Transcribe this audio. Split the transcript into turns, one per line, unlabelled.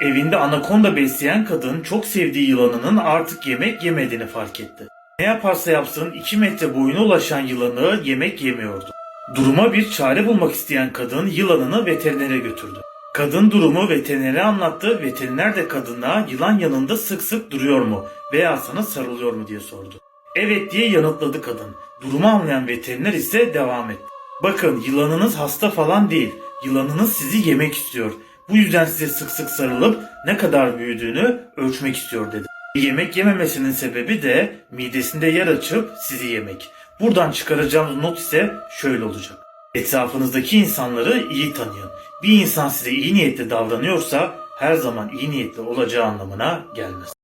Evinde anakonda besleyen kadın çok sevdiği yılanının artık yemek yemediğini fark etti. Ne yaparsa yapsın 2 metre boyuna ulaşan yılanı yemek yemiyordu. Duruma bir çare bulmak isteyen kadın yılanını veterinere götürdü. Kadın durumu veterinere anlattı. Veteriner de kadına yılan yanında sık sık duruyor mu veya sana sarılıyor mu diye sordu. Evet diye yanıtladı kadın. Durumu anlayan veteriner ise devam etti. Bakın yılanınız hasta falan değil. Yılanınız sizi yemek istiyor. Bu yüzden size sık sık sarılıp ne kadar büyüdüğünü ölçmek istiyor dedi. Yemek yememesinin sebebi de midesinde yer açıp sizi yemek. Buradan çıkaracağımız not ise şöyle olacak. Etrafınızdaki insanları iyi tanıyın. Bir insan size iyi niyetli davranıyorsa her zaman iyi niyetli olacağı anlamına gelmez.